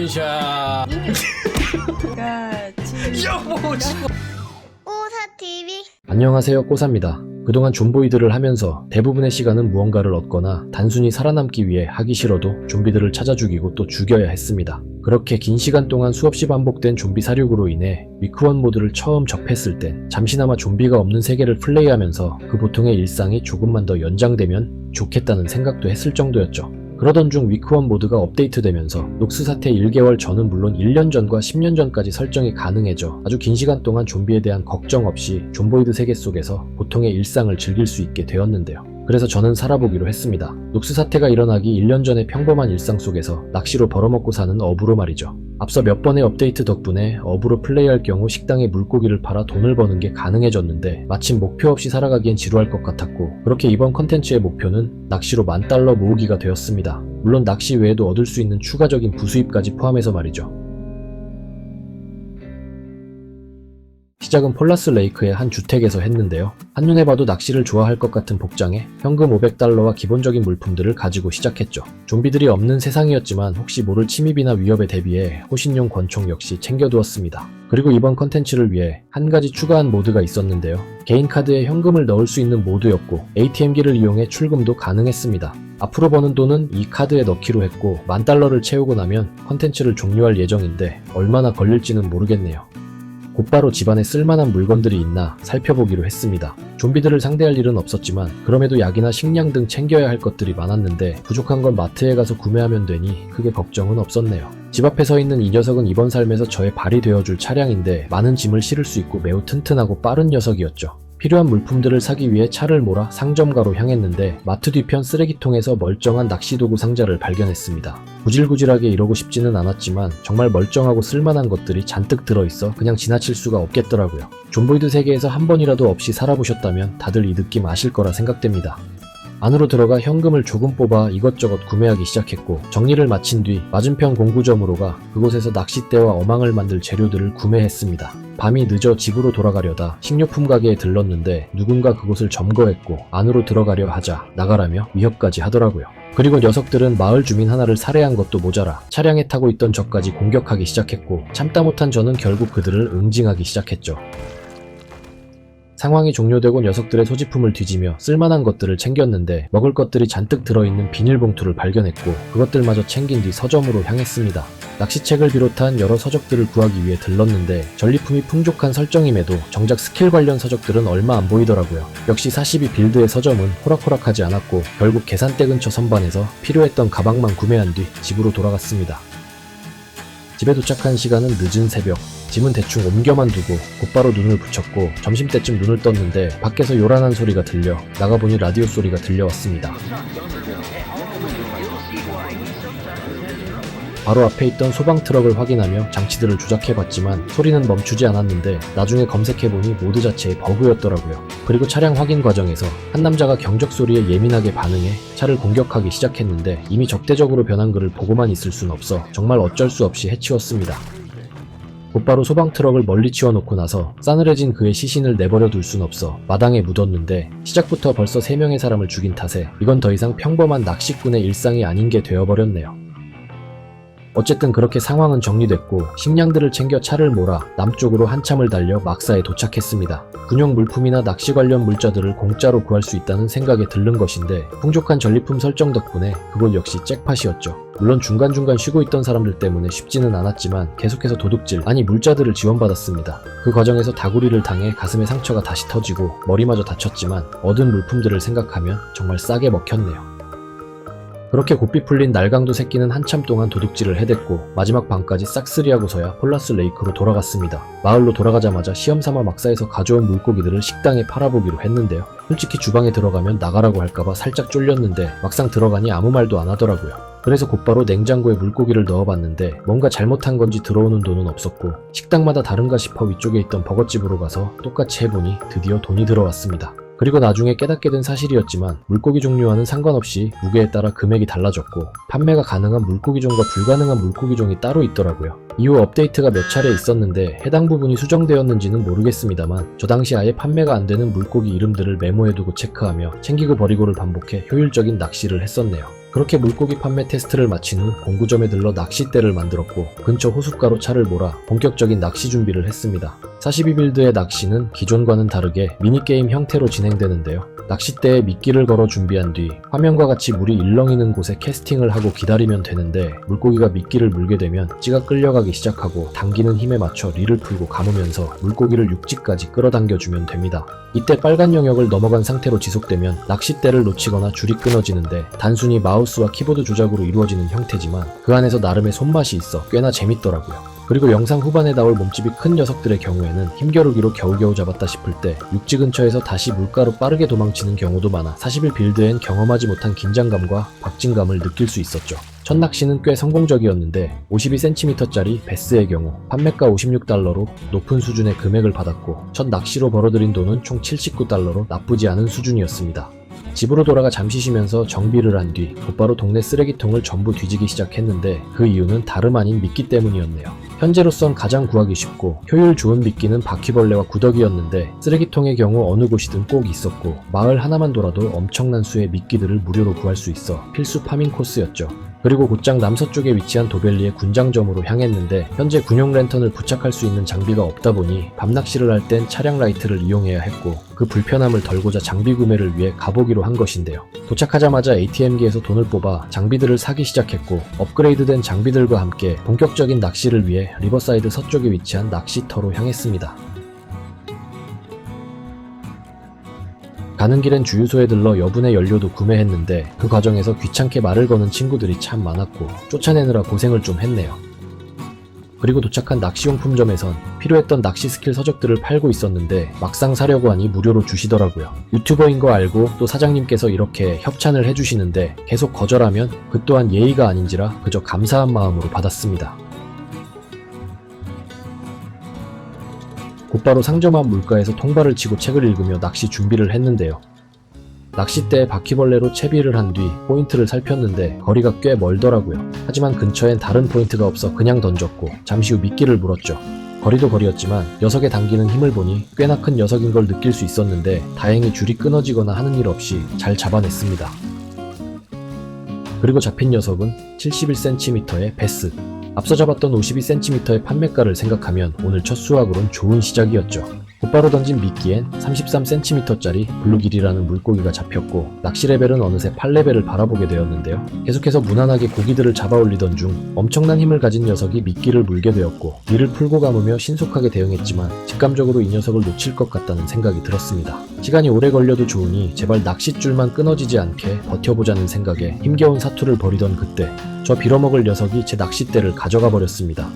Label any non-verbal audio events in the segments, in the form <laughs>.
원샷. 같이 꼬사TV 안녕하세요 꼬사입니다. 그동안 좀보이들을 하면서 대부분의 시간은 무언가를 얻거나 단순히 살아남기 위해 하기 싫어도 좀비들을 찾아 죽이고 또 죽여야 했습니다. 그렇게 긴 시간 동안 수없이 반복된 좀비 사륙으로 인해 위크원 모드를 처음 접했을 땐 잠시나마 좀비가 없는 세계를 플레이하면서 그 보통의 일상이 조금만 더 연장되면 좋겠다는 생각도 했을 정도였죠. 그러던 중 위크원 모드가 업데이트되면서 녹스 사태 1개월 전은 물론 1년 전과 10년 전까지 설정이 가능해져 아주 긴 시간 동안 좀비에 대한 걱정 없이 좀보이드 세계 속에서 보통의 일상을 즐길 수 있게 되었는데요. 그래서 저는 살아보기로 했습니다. 녹스 사태가 일어나기 1년 전의 평범한 일상 속에서 낚시로 벌어먹고 사는 어부로 말이죠. 앞서 몇 번의 업데이트 덕분에 어부로 플레이할 경우 식당에 물고기를 팔아 돈을 버는 게 가능해졌는데 마침 목표 없이 살아가기엔 지루할 것 같았고 그렇게 이번 컨텐츠의 목표는 낚시로 만 달러 모으기가 되었습니다. 물론 낚시 외에도 얻을 수 있는 추가적인 부수입까지 포함해서 말이죠. 시작은 폴라스 레이크의 한 주택에서 했는데요. 한눈에 봐도 낚시를 좋아할 것 같은 복장에 현금 500달러와 기본적인 물품들을 가지고 시작했죠. 좀비들이 없는 세상이었지만 혹시 모를 침입이나 위협에 대비해 호신용 권총 역시 챙겨두었습니다. 그리고 이번 컨텐츠를 위해 한 가지 추가한 모드가 있었는데요. 개인 카드에 현금을 넣을 수 있는 모드였고 ATM기를 이용해 출금도 가능했습니다. 앞으로 버는 돈은 이 카드에 넣기로 했고 만 달러를 채우고 나면 컨텐츠를 종료할 예정인데 얼마나 걸릴지는 모르겠네요. 곧바로 집안에 쓸만한 물건들이 있나 살펴보기로 했습니다. 좀비들을 상대할 일은 없었지만 그럼에도 약이나 식량 등 챙겨야 할 것들이 많았는데 부족한 건 마트에 가서 구매하면 되니 크게 걱정은 없었네요. 집 앞에 서 있는 이 녀석은 이번 삶에서 저의 발이 되어줄 차량인데 많은 짐을 실을 수 있고 매우 튼튼하고 빠른 녀석이었죠. 필요한 물품들을 사기 위해 차를 몰아 상점가로 향했는데 마트 뒤편 쓰레기통에서 멀쩡한 낚시도구 상자를 발견했습니다. 구질구질하게 이러고 싶지는 않았지만 정말 멀쩡하고 쓸만한 것들이 잔뜩 들어있어 그냥 지나칠 수가 없겠더라고요. 존보이드 세계에서 한 번이라도 없이 살아보셨다면 다들 이 느낌 아실 거라 생각됩니다. 안으로 들어가 현금을 조금 뽑아 이것저것 구매하기 시작했고 정리를 마친 뒤 맞은편 공구점으로 가 그곳에서 낚싯대와 어망을 만들 재료들을 구매했습니다. 밤이 늦어 집으로 돌아가려다 식료품 가게에 들렀는데 누군가 그곳을 점거했고 안으로 들어가려 하자 나가라며 위협까지 하더라고요. 그리고 녀석들은 마을 주민 하나를 살해한 것도 모자라 차량에 타고 있던 저까지 공격하기 시작했고 참다 못한 저는 결국 그들을 응징하기 시작했죠. 상황이 종료되고 녀석들의 소지품을 뒤지며 쓸만한 것들을 챙겼는데 먹을 것들이 잔뜩 들어있는 비닐봉투를 발견했고 그것들마저 챙긴 뒤 서점으로 향했습니다. 낚시책을 비롯한 여러 서적들을 구하기 위해 들렀는데 전리품이 풍족한 설정임에도 정작 스킬 관련 서적들은 얼마 안 보이더라고요. 역시 42 빌드의 서점은 호락호락하지 않았고 결국 계산대 근처 선반에서 필요했던 가방만 구매한 뒤 집으로 돌아갔습니다. 집에 도착한 시간은 늦은 새벽. 짐은 대충 옮겨만 두고 곧바로 눈을 붙였고 점심때쯤 눈을 떴는데 밖에서 요란한 소리가 들려 나가보니 라디오 소리가 들려왔습니다. 바로 앞에 있던 소방 트럭을 확인하며 장치들을 조작해봤지만 소리는 멈추지 않았는데 나중에 검색해보니 모드 자체의 버그였더라고요. 그리고 차량 확인 과정에서 한 남자가 경적 소리에 예민하게 반응해 차를 공격하기 시작했는데 이미 적대적으로 변한 그를 보고만 있을 순 없어 정말 어쩔 수 없이 해치웠습니다. 곧바로 소방 트럭을 멀리 치워놓고 나서 싸늘해진 그의 시신을 내버려 둘 순 없어 마당에 묻었는데 시작부터 벌써 3명의 사람을 죽인 탓에 이건 더 이상 평범한 낚시꾼의 일상이 아닌 게 되어버렸네요. 어쨌든 그렇게 상황은 정리됐고 식량들을 챙겨 차를 몰아 남쪽으로 한참을 달려 막사에 도착했습니다. 군용 물품이나 낚시 관련 물자들을 공짜로 구할 수 있다는 생각에 들른 것인데 풍족한 전리품 설정 덕분에 그곳 역시 잭팟이었죠. 물론 중간중간 쉬고 있던 사람들 때문에 쉽지는 않았지만 계속해서 도둑질, 아니 물자들을 지원받았습니다. 그 과정에서 다구리를 당해 가슴에 상처가 다시 터지고 머리마저 다쳤지만 얻은 물품들을 생각하면 정말 싸게 먹혔네요. 그렇게 고삐 풀린 날강도 새끼는 한참 동안 도둑질을 해댔고 마지막 밤까지 싹쓸이하고서야 폴라스 레이크로 돌아갔습니다. 마을로 돌아가자마자 시험삼아 막사에서 가져온 물고기들을 식당에 팔아보기로 했는데요. 솔직히 주방에 들어가면 나가라고 할까봐 살짝 쫄렸는데 막상 들어가니 아무 말도 안 하더라고요. 그래서 곧바로 냉장고에 물고기를 넣어봤는데 뭔가 잘못한 건지 들어오는 돈은 없었고 식당마다 다른가 싶어 위쪽에 있던 버거집으로 가서 똑같이 해보니 드디어 돈이 들어왔습니다. 그리고 나중에 깨닫게 된 사실이었지만 물고기 종류와는 상관없이 무게에 따라 금액이 달라졌고 판매가 가능한 물고기 종과 불가능한 물고기 종이 따로 있더라고요. 이후 업데이트가 몇 차례 있었는데 해당 부분이 수정되었는지는 모르겠습니다만 저 당시 아예 판매가 안 되는 물고기 이름들을 메모해두고 체크하며 챙기고 버리고를 반복해 효율적인 낚시를 했었네요. 그렇게 물고기 판매 테스트를 마친 후 공구점에 들러 낚싯대를 만들었고 근처 호숫가로 차를 몰아 본격적인 낚시 준비를 했습니다. 42빌드의 낚시는 기존과는 다르게 미니게임 형태로 진행되는데요. 낚싯대에 미끼를 걸어 준비한 뒤 화면과 같이 물이 일렁이는 곳에 캐스팅을 하고 기다리면 되는데 물고기가 미끼를 물게 되면 찌가 끌려가기 시작하고 당기는 힘에 맞춰 릴을 풀고 감으면서 물고기를 육지까지 끌어당겨주면 됩니다. 이때 빨간 영역을 넘어간 상태로 지속되면 낚싯대를 놓치거나 줄이 끊어지는데 단순히 마우 스와 키보드 조작으로 이루어지는 형태지만 그 안에서 나름의 손맛이 있어 꽤나 재밌더라고요. 그리고 영상 후반에 나올 몸집이 큰 녀석들의 경우에는 힘겨루기로 겨우겨우 잡았다 싶을 때 육지 근처에서 다시 물가로 빠르게 도망치는 경우도 많아 41 빌드엔 경험하지 못한 긴장감과 박진감을 느낄 수 있었죠. 첫 낚시는 꽤 성공적이었는데 52cm짜리 베스의 경우 판매가 56달러로 높은 수준의 금액을 받았고 첫 낚시로 벌어들인 돈은 총 79달러로 나쁘지 않은 수준이었습니다. 집으로 돌아가 잠시 쉬면서 정비를 한 뒤 곧바로 동네 쓰레기통을 전부 뒤지기 시작했는데 그 이유는 다름 아닌 미끼 때문이었네요. 현재로선 가장 구하기 쉽고 효율 좋은 미끼는 바퀴벌레와 구더기였는데 쓰레기통의 경우 어느 곳이든 꼭 있었고 마을 하나만 돌아도 엄청난 수의 미끼들을 무료로 구할 수 있어 필수 파밍 코스였죠. 그리고 곧장 남서쪽에 위치한 도벨리의 군장점으로 향했는데 현재 군용 랜턴을 부착할 수 있는 장비가 없다 보니 밤낚시를 할 땐 차량 라이트를 이용해야 했고 그 불편함을 덜고자 장비 구매를 위해 가보기로 한 것인데요. 도착하자마자 ATM기에서 돈을 뽑아 장비들을 사기 시작했고 업그레이드된 장비들과 함께 본격적인 낚시를 위해 리버사이드 서쪽에 위치한 낚시터로 향했습니다. 가는 길엔 주유소에 들러 여분의 연료도 구매했는데 그 과정에서 귀찮게 말을 거는 친구들이 참 많았고 쫓아내느라 고생을 좀 했네요. 그리고 도착한 낚시용품점에선 필요했던 낚시 스킬 서적들을 팔고 있었는데 막상 사려고 하니 무료로 주시더라고요. 유튜버인 거 알고 또 사장님께서 이렇게 협찬을 해주시는데 계속 거절하면 그 또한 예의가 아닌지라 그저 감사한 마음으로 받았습니다. 곧바로 상점 앞 물가에서 통발을 치고 책을 읽으며 낚시 준비를 했는데요. 낚싯대에 바퀴벌레로 채비를 한 뒤 포인트를 살폈는데 거리가 꽤 멀더라고요. 하지만 근처엔 다른 포인트가 없어 그냥 던졌고 잠시 후 미끼를 물었죠. 거리도 거리였지만 녀석에 당기는 힘을 보니 꽤나 큰 녀석인 걸 느낄 수 있었는데 다행히 줄이 끊어지거나 하는 일 없이 잘 잡아냈습니다. 그리고 잡힌 녀석은 71cm의 베스. 앞서 잡았던 52cm의 판매가를 생각하면 오늘 첫 수확으론 좋은 시작이었죠. 곧바로 던진 미끼엔 33cm짜리 블루길이라는 물고기가 잡혔고 낚시 레벨은 어느새 8레벨을 바라보게 되었는데요. 계속해서 무난하게 고기들을 잡아 올리던 중 엄청난 힘을 가진 녀석이 미끼를 물게 되었고 이를 풀고 감으며 신속하게 대응했지만 직감적으로 이 녀석을 놓칠 것 같다는 생각이 들었습니다. 시간이 오래 걸려도 좋으니 제발 낚싯줄만 끊어지지 않게 버텨보자는 생각에 힘겨운 사투를 벌이던 그때 저 빌어먹을 녀석이 제 낚싯대를 가져가 버렸습니다.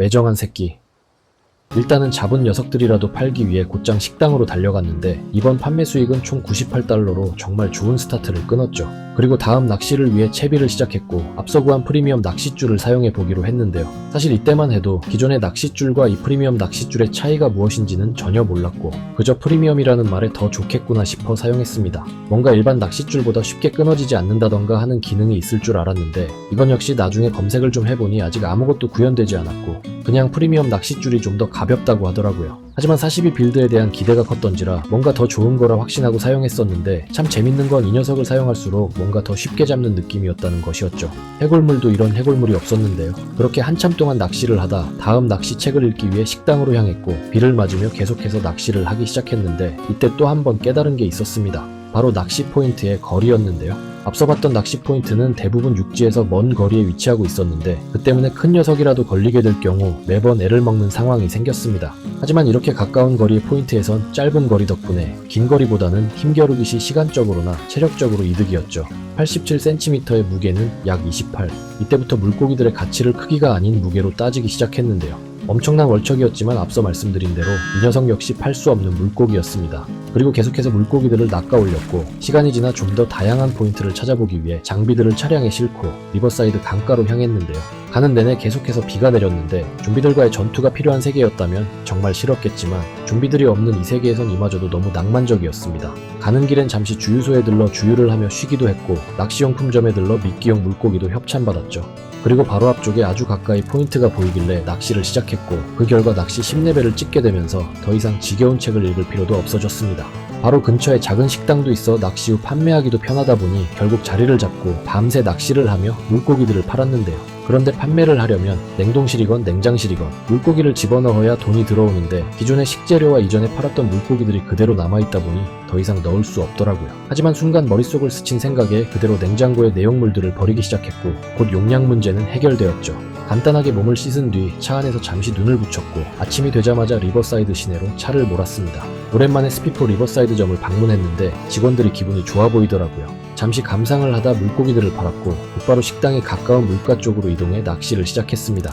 매정한 새끼. 일단은 잡은 녀석들이라도 팔기 위해 곧장 식당으로 달려갔는데 이번 판매 수익은 총 98달러로 정말 좋은 스타트를 끊었죠. 그리고 다음 낚시를 위해 채비를 시작했고 앞서 구한 프리미엄 낚싯줄을 사용해 보기로 했는데요. 사실 이때만 해도 기존의 낚싯줄과 이 프리미엄 낚싯줄의 차이가 무엇인지는 전혀 몰랐고 그저 프리미엄이라는 말에 더 좋겠구나 싶어 사용했습니다. 뭔가 일반 낚싯줄보다 쉽게 끊어지지 않는다던가 하는 기능이 있을 줄 알았는데 이건 역시 나중에 검색을 좀 해보니 아직 아무것도 구현되지 않았고 그냥 프리미엄 낚싯줄이 좀 더 가볍다고 하더라고요. 하지만 42 빌드에 대한 기대가 컸던지라 뭔가 더 좋은 거라 확신하고 사용했었는데 참 재밌는 건 이 녀석을 사용할수록 뭔가 더 쉽게 잡는 느낌이었다는 것이었죠. 해골물도 이런 해골물이 없었는데요. 그렇게 한참 동안 낚시를 하다 다음 낚시책을 읽기 위해 식당으로 향했고 비를 맞으며 계속해서 낚시를 하기 시작했는데 이때 또 한 번 깨달은 게 있었습니다. 바로 낚시 포인트의 거리였는데요. 앞서 봤던 낚시 포인트는 대부분 육지에서 먼 거리에 위치하고 있었는데 그 때문에 큰 녀석이라도 걸리게 될 경우 매번 애를 먹는 상황이 생겼습니다. 하지만 이렇게 가까운 거리의 포인트에선 짧은 거리 덕분에 긴 거리보다는 힘겨루기시 시간적으로나 체력적으로 이득이었죠. 87cm의 무게는 약 28. 이때부터 물고기들의 가치를 크기가 아닌 무게로 따지기 시작했는데요. 엄청난 월척이었지만 앞서 말씀드린 대로 이 녀석 역시 팔 수 없는 물고기였습니다. 그리고 계속해서 물고기들을 낚아 올렸고 시간이 지나 좀 더 다양한 포인트를 찾아보기 위해 장비들을 차량에 싣고 리버사이드 강가로 향했는데요. 가는 내내 계속해서 비가 내렸는데 좀비들과의 전투가 필요한 세계였다면 정말 싫었겠지만 좀비들이 없는 이 세계에선 이마저도 너무 낭만적이었습니다. 가는 길엔 잠시 주유소에 들러 주유를 하며 쉬기도 했고 낚시용품점에 들러 미끼용 물고기도 협찬받았죠. 그리고 바로 앞쪽에 아주 가까이 포인트가 보이길래 낚시를 시작했고 그 결과 낚시 10레벨을 찍게 되면서 더 이상 지겨운 책을 읽을 필요도 없어졌습니다. 바로 근처에 작은 식당도 있어 낚시 후 판매하기도 편하다 보니 결국 자리를 잡고 밤새 낚시를 하며 물고기들을 팔았는데요. 그런데 판매를 하려면 냉동실이건 냉장실이건 물고기를 집어넣어야 돈이 들어오는데 기존의 식재료와 이전에 팔았던 물고기들이 그대로 남아있다 보니 더 이상 넣을 수 없더라고요. 하지만 순간 머릿속을 스친 생각에 그대로 냉장고에 내용물들을 버리기 시작했고 곧 용량 문제는 해결되었죠. 간단하게 몸을 씻은 뒤 차 안에서 잠시 눈을 붙였고 아침이 되자마자 리버사이드 시내로 차를 몰았습니다. 오랜만에 스피포 리버사이드점을 방문했는데 직원들이 기분이 좋아 보이더라고요. 잠시 감상을 하다 물고기들을 팔았고 곧바로 식당에 가까운 물가 쪽으로 이동해 낚시를 시작했습니다.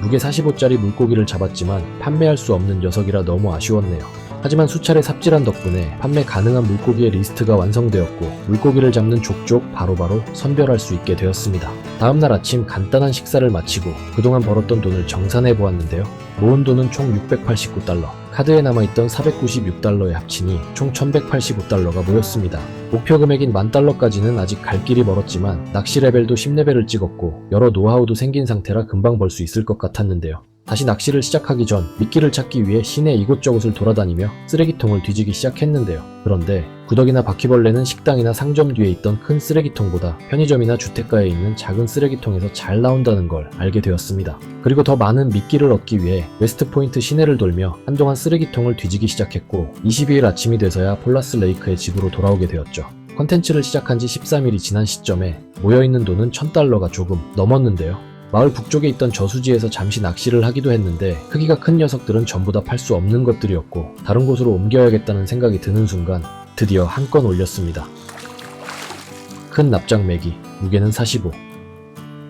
무게 45짜리 물고기를 잡았지만 판매할 수 없는 녀석이라 너무 아쉬웠네요. 하지만 수차례 삽질한 덕분에 판매 가능한 물고기의 리스트가 완성되었고 물고기를 잡는 족족 바로바로 선별할 수 있게 되었습니다. 다음날 아침 간단한 식사를 마치고 그동안 벌었던 돈을 정산해 보았는데요. 모은 돈은 총 689달러, 카드에 남아있던 496달러에 합치니 총 1185달러가 모였습니다. 목표 금액인 만 달러까지는 아직 갈 길이 멀었지만 낚시 레벨도 10레벨을 찍었고 여러 노하우도 생긴 상태라 금방 벌 수 있을 것 같았는데요. 다시 낚시를 시작하기 전 미끼를 찾기 위해 시내 이곳저곳을 돌아다니며 쓰레기통을 뒤지기 시작했는데요. 그런데 구더기나 바퀴벌레는 식당이나 상점 뒤에 있던 큰 쓰레기통보다 편의점이나 주택가에 있는 작은 쓰레기통에서 잘 나온다는 걸 알게 되었습니다. 그리고 더 많은 미끼를 얻기 위해 웨스트포인트 시내를 돌며 한동안 쓰레기통을 뒤지기 시작했고 22일 아침이 돼서야 폴라스 레이크의 집으로 돌아오게 되었죠. 컨텐츠를 시작한 지 13일이 지난 시점에 모여있는 돈은 1000달러가 조금 넘었는데요. 마을 북쪽에 있던 저수지에서 잠시 낚시를 하기도 했는데 크기가 큰 녀석들은 전부 다 팔 수 없는 것들이었고 다른 곳으로 옮겨야겠다는 생각이 드는 순간 드디어 한 건 올렸습니다. 큰 납작매기, 무게는 45.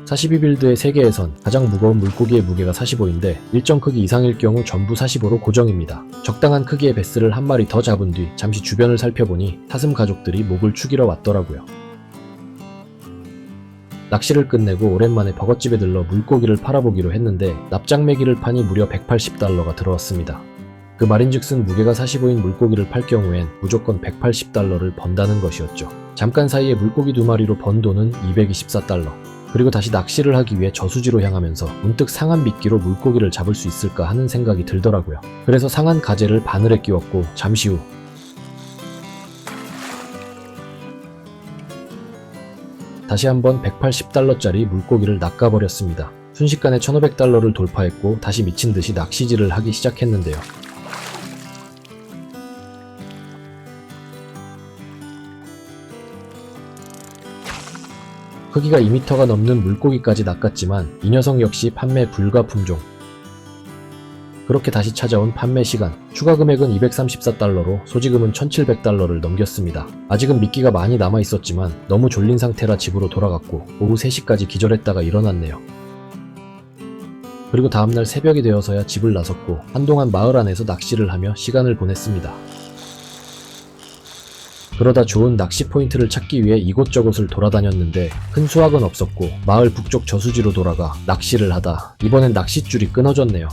42빌드의 세계에선 가장 무거운 물고기의 무게가 45인데 일정 크기 이상일 경우 전부 45로 고정입니다. 적당한 크기의 베스를 한 마리 더 잡은 뒤 잠시 주변을 살펴보니 사슴 가족들이 목을 축이러 왔더라고요. 낚시를 끝내고 오랜만에 버거집에 들러 물고기를 팔아보기로 했는데 납작매기를 파니 무려 180달러가 들어왔습니다. 그 말인즉슨 무게가 45인 물고기를 팔 경우엔 무조건 180달러를 번다는 것이었죠. 잠깐 사이에 물고기 두 마리로 번 돈은 224달러. 그리고 다시 낚시를 하기 위해 저수지로 향하면서 문득 상한 미끼로 물고기를 잡을 수 있을까 하는 생각이 들더라고요. 그래서 상한 가재를 바늘에 끼웠고 잠시 후 다시 한번 180달러짜리 물고기를 낚아버렸습니다. 순식간에 1500달러를 돌파했고 다시 미친 듯이 낚시질을 하기 시작했는데요. 크기가 2m가 넘는 물고기까지 낚았지만 이 녀석 역시 판매 불가 품종. 그렇게 다시 찾아온 판매 시간. 추가 금액은 234달러로 소지금은 1700달러를 넘겼습니다. 아직은 미끼가 많이 남아 있었지만 너무 졸린 상태라 집으로 돌아갔고 오후 3시까지 기절했다가 일어났네요. 그리고 다음날 새벽이 되어서야 집을 나섰고 한동안 마을 안에서 낚시를 하며 시간을 보냈습니다. 그러다 좋은 낚시 포인트를 찾기 위해 이곳저곳을 돌아다녔는데 큰 수확은 없었고 마을 북쪽 저수지로 돌아가 낚시를 하다 이번엔 낚싯줄이 끊어졌네요.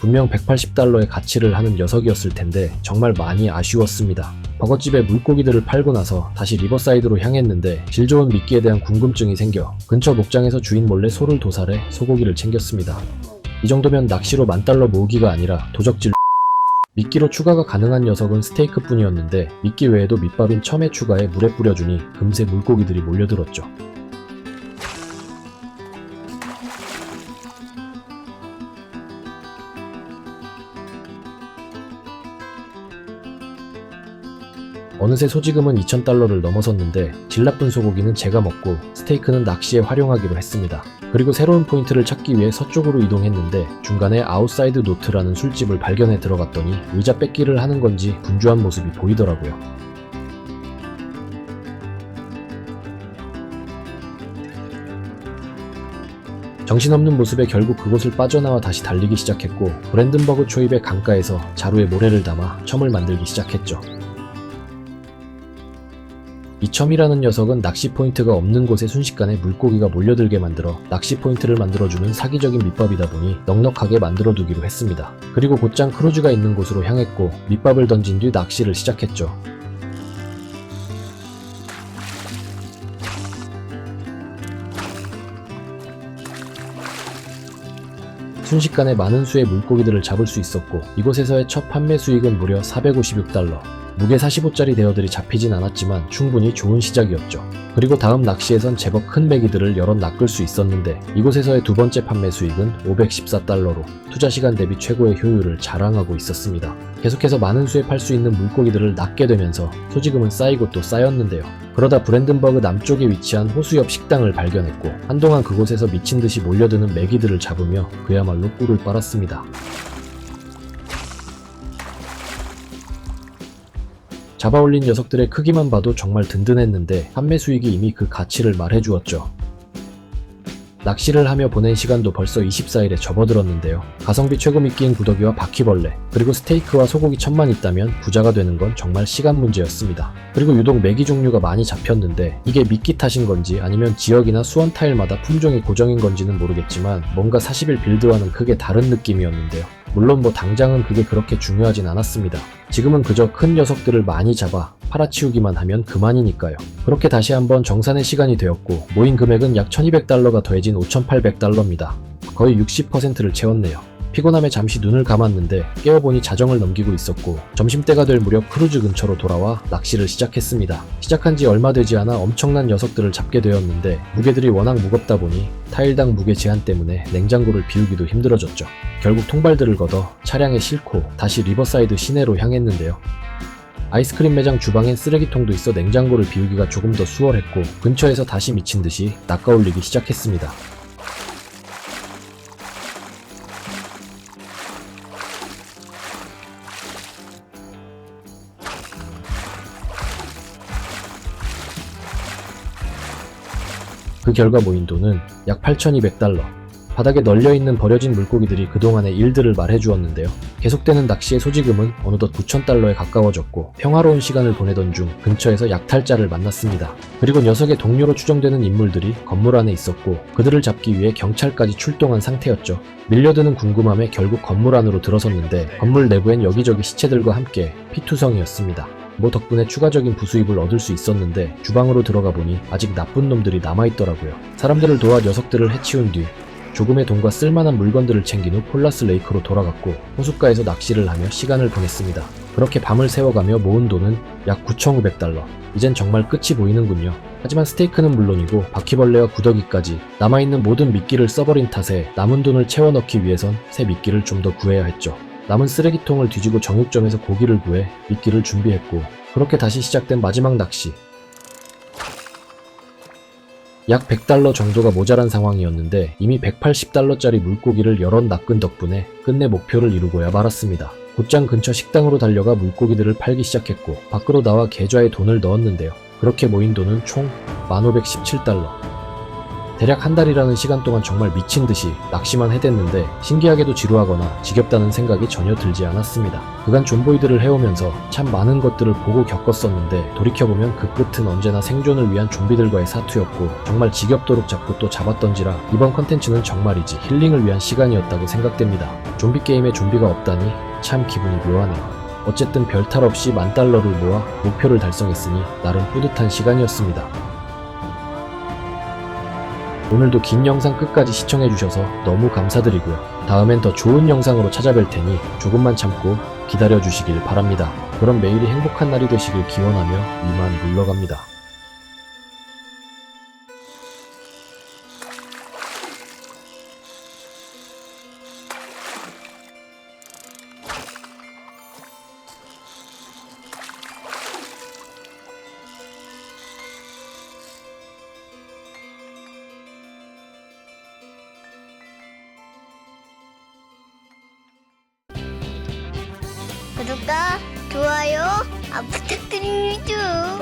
분명 180달러의 가치를 하는 녀석이었을 텐데 정말 많이 아쉬웠습니다. 버거집에 물고기들을 팔고 나서 다시 리버사이드로 향했는데 질 좋은 미끼에 대한 궁금증이 생겨 근처 목장에서 주인 몰래 소를 도살해 소고기를 챙겼습니다. 이 정도면 낚시로 만 달러 모으기가 아니라 도적질 미끼로 추가가 가능한 녀석은 스테이크 뿐이었는데 미끼 외에도 밑밥인 첨에 추가해 물에 뿌려주니 금세 물고기들이 몰려들었죠. 어느새 소지금은 2,000달러를 넘어섰는데 질 나쁜 소고기는 제가 먹고 스테이크는 낚시에 활용하기로 했습니다. 그리고 새로운 포인트를 찾기 위해 서쪽으로 이동했는데 중간에 아웃사이드 노트라는 술집을 발견해 들어갔더니 의자 뺏기를 하는 건지 분주한 모습이 보이더라고요. 정신없는 모습에 결국 그곳을 빠져나와 다시 달리기 시작했고 브랜든버그 초입의 강가에서 자루에 모래를 담아 첨을 만들기 시작했죠. 이첨이라는 녀석은 낚시 포인트가 없는 곳에 순식간에 물고기가 몰려들게 만들어 낚시 포인트를 만들어주는 사기적인 밑밥이다 보니 넉넉하게 만들어두기로 했습니다. 그리고 곧장 크루즈가 있는 곳으로 향했고 밑밥을 던진 뒤 낚시를 시작했죠. 순식간에 많은 수의 물고기들을 잡을 수 있었고 이곳에서의 첫 판매 수익은 무려 456달러 무게 45짜리 대어들이 잡히진 않았지만 충분히 좋은 시작이었죠. 그리고 다음 낚시에선 제법 큰 메기들을 여럿 낚을 수 있었는데 이곳에서의 두 번째 판매 수익은 514달러로 투자 시간 대비 최고의 효율을 자랑하고 있었습니다. 계속해서 많은 수에 팔 수 있는 물고기들을 낚게 되면서 소지금은 쌓이고 또 쌓였는데요. 그러다 브랜든버그 남쪽에 위치한 호수 옆 식당을 발견했고 한동안 그곳에서 미친 듯이 몰려드는 메기들을 잡으며 그야말로 꿀을 빨았습니다. 잡아올린 녀석들의 크기만 봐도 정말 든든했는데 판매 수익이 이미 그 가치를 말해주었죠. 낚시를 하며 보낸 시간도 벌써 24일에 접어들었는데요. 가성비 최고 미끼인 구더기와 바퀴벌레, 그리고 스테이크와 소고기 천만 있다면 부자가 되는 건 정말 시간 문제였습니다. 그리고 유독 메기 종류가 많이 잡혔는데 이게 미끼 탓인 건지 아니면 지역이나 수원 타일마다 품종이 고정인 건지는 모르겠지만 뭔가 40일 빌드와는 크게 다른 느낌이었는데요. 물론 뭐 당장은 그게 그렇게 중요하진 않았습니다. 지금은 그저 큰 녀석들을 많이 잡아 팔아치우기만 하면 그만이니까요. 그렇게 다시 한번 정산의 시간이 되었고 모인 금액은 약 1200달러가 더해진 5800달러입니다. 거의 60%를 채웠네요. 피곤함에 잠시 눈을 감았는데 깨어보니 자정을 넘기고 있었고 점심때가 될 무렵 크루즈 근처로 돌아와 낚시를 시작했습니다. 시작한 지 얼마 되지 않아 엄청난 녀석들을 잡게 되었는데 무게들이 워낙 무겁다 보니 타일당 무게 제한 때문에 냉장고를 비우기도 힘들어졌죠. 결국 통발들을 걷어 차량에 싣고 다시 리버사이드 시내로 향했는데요. 아이스크림 매장 주방엔 쓰레기통도 있어 냉장고를 비우기가 조금 더 수월했고 근처에서 다시 미친 듯이 낚아올리기 시작했습니다. 그 결과 모인 돈은 약 8,200달러. 바닥에 널려있는 버려진 물고기들이 그동안의 일들을 말해주었는데요. 계속되는 낚시의 소지금은 어느덧 9,000달러에 가까워졌고 평화로운 시간을 보내던 중 근처에서 약탈자를 만났습니다. 그리고 녀석의 동료로 추정되는 인물들이 건물 안에 있었고 그들을 잡기 위해 경찰까지 출동한 상태였죠. 밀려드는 궁금함에 결국 건물 안으로 들어섰는데 건물 내부엔 여기저기 시체들과 함께 피투성이었습니다. 뭐 덕분에 추가적인 부수입을 얻을 수 있었는데 주방으로 들어가 보니 아직 나쁜 놈들이 남아있더라고요. 사람들을 도와 녀석들을 해치운 뒤 조금의 돈과 쓸만한 물건들을 챙긴 후 폴라스 레이크로 돌아갔고 호숫가에서 낚시를 하며 시간을 보냈습니다. 그렇게 밤을 새워가며 모은 돈은 약 9,500달러. 이젠 정말 끝이 보이는군요. 하지만 스테이크는 물론이고 바퀴벌레와 구더기까지 남아있는 모든 미끼를 써버린 탓에 남은 돈을 채워 넣기 위해선 새 미끼를 좀 더 구해야 했죠. 남은 쓰레기통을 뒤지고 정육점에서 고기를 구해 미끼를 준비했고 그렇게 다시 시작된 마지막 낚시. 약 100달러 정도가 모자란 상황이었는데 이미 180달러짜리 물고기를 여럿 낚은 덕분에 끝내 목표를 이루고야 말았습니다. 곧장 근처 식당으로 달려가 물고기들을 팔기 시작했고 밖으로 나와 계좌에 돈을 넣었는데요. 그렇게 모인 돈은 총 1517달러. 대략 한 달이라는 시간 동안 정말 미친 듯이 낚시만 해댔는데 신기하게도 지루하거나 지겹다는 생각이 전혀 들지 않았습니다. 그간 존보이들을 해오면서 참 많은 것들을 보고 겪었었는데 돌이켜보면 그 끝은 언제나 생존을 위한 좀비들과의 사투였고 정말 지겹도록 잡고 또 잡았던지라 이번 컨텐츠는 정말이지 힐링을 위한 시간이었다고 생각됩니다. 좀비 게임에 좀비가 없다니 참 기분이 묘하네요. 어쨌든 별탈 없이 만 달러를 모아 목표를 달성했으니 나름 뿌듯한 시간이었습니다. 오늘도 긴 영상 끝까지 시청해주셔서 너무 감사드리고요. 다음엔 더 좋은 영상으로 찾아뵐 테니 조금만 참고 기다려주시길 바랍니다. 그럼 매일이 행복한 날이 되시길 기원하며 이만 물러갑니다. 구독과 좋아요 아, 부탁드립니다.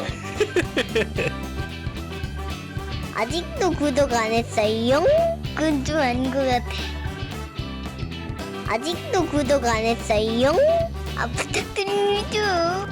<laughs> 아직도 구독 안 했어요? 그건 좀 아닌 것 같아. 아직도 구독 안 했어요? 아 부탁드립니다.